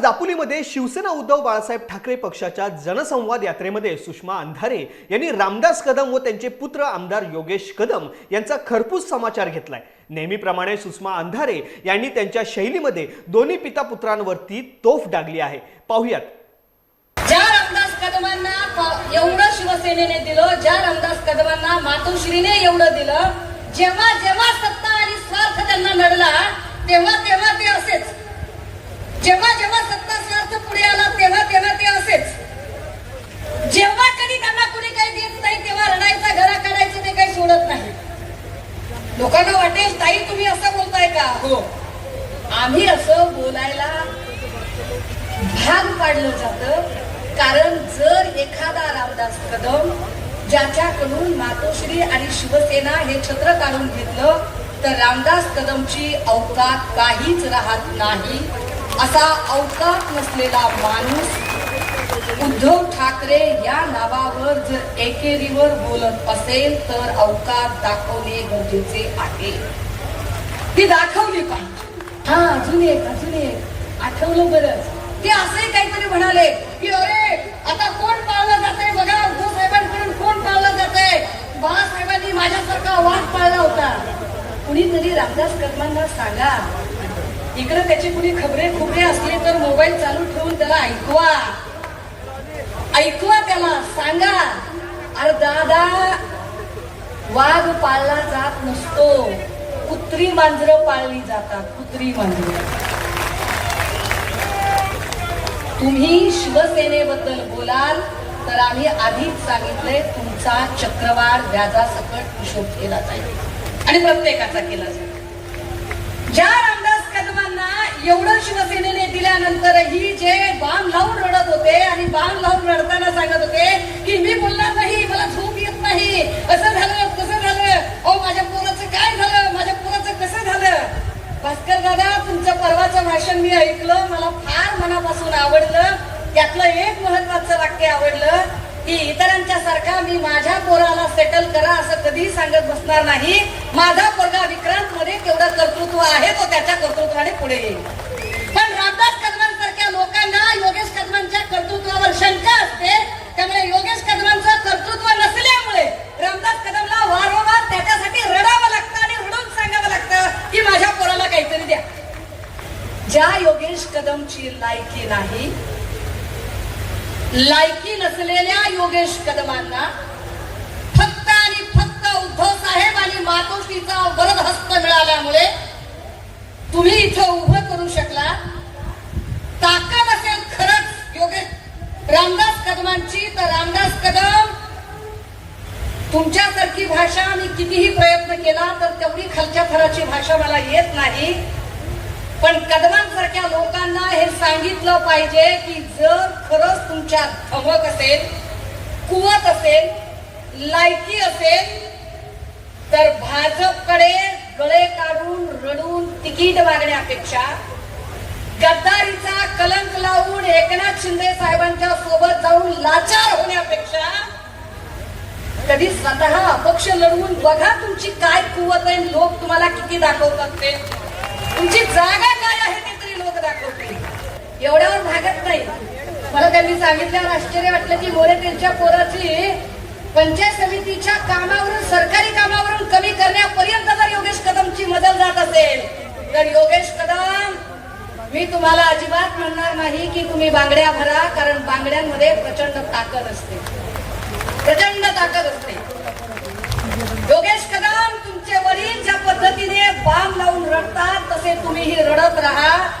दापोलीमध्ये शिवसेना उद्धव बाळासाहेब ठाकरे पक्षाच्या जनसंवाद यात्रेमध्ये सुषमा अंधारे यांनी रामदास कदम व त्यांचे पुत्र आमदार योगेश कदम यांचा खरपूस समाचार घेतलाय. नेहमीप्रमाणे सुषमा अंधारे यांनी त्यांच्या शैलीमध्ये दोन्ही पिता पुत्रांवरती तोफ डागली आहे. पाहुयात. ज्या रामदास कदमांना एवढं शिवसेनेने दिलं ज्या रामदास कदमांना मातोश्रीने एवढं दिलं जेव्हा जेव्हा सत्ता आणि स्वार्थ त्यांना नडला तेव्हा तेव्हा ते असेच. जेव्हा जेव्हा सत्ता स्वार्थ पुढे आला तेव्हा तेव्हा ते असेच. जेव्हा कधी त्यांना कुणी काही देत नाही तेव्हा रडायचा घरा काढायचं ते काही सोडत नाही. लोकांना वाटेल ताई तुम्ही असं बोलताय का? हो. आम्ही असं बोलायला भाग पाडलं जातं कारण जर एखादा रामदास कदम ज्याच्याकडून मातोश्री आणि शिवसेना हे छत्र काढून घेतलं तर रामदास कदमची अवकात काहीच राहत नाही. असा अवकात नसलेला माणूस उद्धव ठाकरे या नावावर जर एकेरीवर बोलत असेल तर अवकात दाखवणे गरजेचे आहे. ती दाखवली पाहिजे हा अजून एक अजून एक. आठवलं बरंच. ते असे काहीतरी म्हणाले की अरे आता कोण पाळलं जाते बघा उद्धव साहेबांकडून कोण पाळलं जाते बाळासाहेबांनी माझ्यासारखा वाद पाळला होता. कुणीतरी रामदास कर्मांना सांगा इकडे त्याची कुणी खबरे खुबरे असली तर मोबाईल चालू ठेवून त्याला ऐकवा. ऐकवा त्याला सांगा. अरे दादा वाघ पाळला जात नसतो. कुत्री मांजरं पाळली जातात कुत्री मांजर. तुम्ही शिवसेनेबद्दल बोलाल तर आम्ही आधीच सांगितलंय तुमचा चक्रवाढ व्याजासकट हिशोब केला जाईल. आणि प्रत्येकाचा केला जाईल. ज्या एवढं शिवसेनेने दिल्यानंतरही जे बाण लावून रडत होते आणि बाण लावून रडताना सांगत होते की मी बोलणार नाही मला झोप येत नाही. असं झालं कसं झालं. अहो माझ्या पोराचं काय झालं? माझ्या पोराचं कसं झालं? भास्कर दादा तुमचं परवाचं भाषण मी ऐकलं. मला फार मनापासून आवडलं. त्यातलं एक महत्वाचं वाक्य आवडलं. की इतरांच्या सारखा मी माझ्या पोराला सेटल करा असं कधी सांगत बसणार नाही. माझा पोरगा विक्रांत मध्ये तेवढं कर्तृत्व आहे तो त्याच्या कर्तृत्वाने पुढे येईल. पण रामदास कदमांसारख्या लोकांना योगेश कदमांच्या कर्तृत्वावर शंका असते. त्यामुळे योगेश कदमांचं कर्तृत्व नसल्यामुळे रामदास कदमला वारंवार त्याच्यासाठी रडावं लागतं आणि रडून सांगावं लागतं की माझ्या पोराला काहीतरी द्या. ज्या योगेश कदमची लायकी नाही लायकी नसलेल्या योगेश कदमांना फक्त आणि फक्त उद्धव साहेब आणि मातोश्रीचा वरद हस्त मिळाल्यामुळे तुम्ही इथं उभं करू शकला ताकद असेल खरंच योगेश. रामदास कदमांची तर रामदास कदम तुमच्यासारखी भाषा मी कितीही प्रयत्न केला तर तेवढी खालच्या थराची भाषा मला येत नाही. पण कदमांसारख्या लोकांना हे सांगितलं पाहिजे की जर खरंच तुमच्यात धमक असेल कुवत असेल लायकी असेल तर भाजपकडे गळे काढून रडून तिकीट मागण्यापेक्षा गद्दारीचा कलंक लावून एकनाथ शिंदे साहेबांच्या सोबत जाऊन लाचार होण्यापेक्षा कधी स्वतः अपक्ष लढवून बघा तुमची काय कुवत आहे लोक तुम्हाला किती दाखवतात ते. तुमची जागा काय आहे ते तरी लोक दाखवतील एवढ्यावर भागत नाही. मला त्यांनी सांगितल्यावर आश्चर्य वाटलं की मोरे त्यांच्या पोराची पंचायत समितीच्या कामावरून सरकारी कामावरून कमी करण्यापर्यंत जर योगेश कदमची मदत जात असेल तर योगेश कदम मी तुम्हाला अजिबात म्हणणार नाही की तुम्ही बांगड्या भरा कारण बांगड्यांमध्ये प्रचंड ताकद असते. प्रचंड ताकद असते. योगेश कदम तुमचे वडील ज्या पद्धतीने बाम लावून रडतात तसे तुम्हीही रडत राहा.